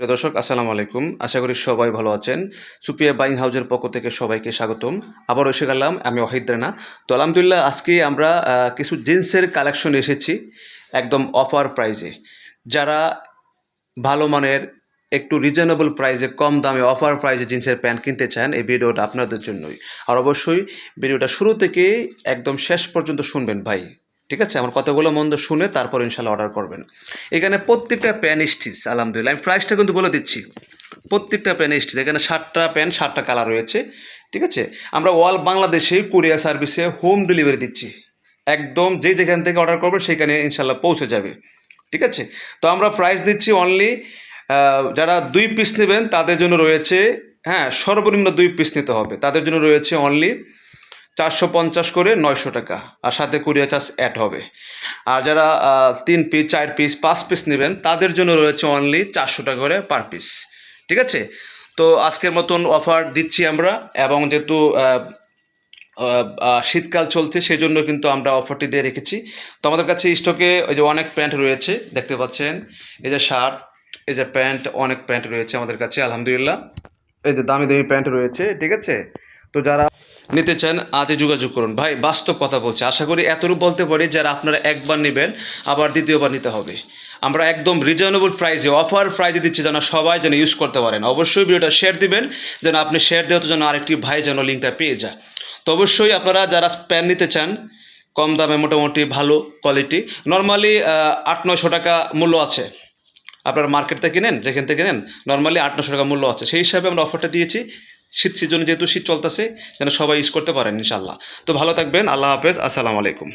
প্রিয় দর্শক, আসসালামু আলাইকুম। আশা করি সবাই ভালো আছেন। সুপিয়া বাইং হাউজের পক্ষ থেকে সবাইকে স্বাগতম। আবার এসে গেলাম, আমি অহিদ রানা। তো আলহামদুলিল্লাহ, আজকে আমরা কিছু জিন্সের কালেকশন এসেছি, একদম অফার প্রাইজে। যারা ভালো মানের, একটু রিজনেবল প্রাইসে কম দামে অফার প্রাইসে জিন্সের প্যান্ট কিনতে চান, এই ভিডিওটা আপনাদের জন্যই। আর অবশ্যই ভিডিওটা শুরু থেকে একদম শেষ পর্যন্ত শুনবেন ভাই। ঠিক আছে? আমার কতগুলো মন্দ শুনে তারপর ইনশাল্লাহ অর্ডার করবেন। এখানে প্রত্যেকটা প্যান স্টিচ আলহামদুলিল্লাহ। আমি প্রাইসটা কিন্তু বলে দিচ্ছি। প্রত্যেকটা প্যান স্টিচ এখানে সাতটা প্যান সাতটা কালার রয়েছে। ঠিক আছে? আমরা অল বাংলাদেশে কুরিয়ার সার্ভিসে হোম ডেলিভারি দিচ্ছি। একদম যে যেখান থেকে অর্ডার করবে, সেখানে ইনশাল্লাহ পৌঁছে যাবে। ঠিক আছে? তো আমরা প্রাইস দিচ্ছি অনলি যারা দুই পিস নেবেন, তাদের জন্য রয়েছে হ্যাঁ সর্বনিম্ন দুই পিস নিতে হবে। তাদের জন্য রয়েছে অনলি চারশো পঞ্চাশ করে নয়শো টাকা। আর সাথে কুরিয়ার চার্জ অ্যাড হবে। আর যারা তিন পিস চার পিস পাঁচ পিস নেবেন, তাদের জন্য রয়েছে অনলি চারশো টাকা করে পার পিস ঠিক আছে? তো আজকের মতন অফার দিচ্ছি আমরা এবং যেহেতু শীতকাল চলছে সেই জন্য কিন্তু আমরা অফারটি দিয়ে রেখেছি। তো আমাদের কাছে স্টকে ওই যে অনেক প্যান্ট রয়েছে, দেখতে পাচ্ছেন? এই যে শার্ট এই যে প্যান্ট অনেক প্যান্ট রয়েছে আমাদের কাছে, আলহামদুলিল্লাহ। এই যে দামি দামি প্যান্ট রয়েছে, ঠিক আছে? তো যারা নিতে চান, আজই যোগাযোগ করুন। ভাই, বাস্তব কথা বলছি। আশা করি এতটুকু বলতে পারি, যারা আপনারা একবার নেবেন, আবার দ্বিতীয়বার নিতে হবে। আমরা একদম রিজনেবল প্রাইজে অফার প্রাইজে দিচ্ছি যেন সবাই যেন ইউজ করতে পারেন। অবশ্যই ভিডিওটা শেয়ার দিবেন, যেন আপনি শেয়ার দেওয়া তো যেন আরেকটি ভাই যেন লিঙ্কটা পেয়ে যায়। তো অবশ্যই আপনারা যারা প্যান নিতে চান, কম দামে মোটামুটি ভালো কোয়ালিটি নর্মালি আট, নয়শো টাকা মূল্য আছে। আপনারা মার্কেট থেকে কিনেন, যেখান থেকে কিনেন নর্মালি আট নশো টাকা মূল্য আছে। সেই হিসাবে আমরা অফারটা দিয়েছি। শীত সিজনে যেহেতু শীত চলতেছে, যেন সবাই ইউজ করতে পারেন ইনশাল্লাহ তো ভালো থাকবেন, আল্লাহ হাফেজ, আসসালামু আলাইকুম।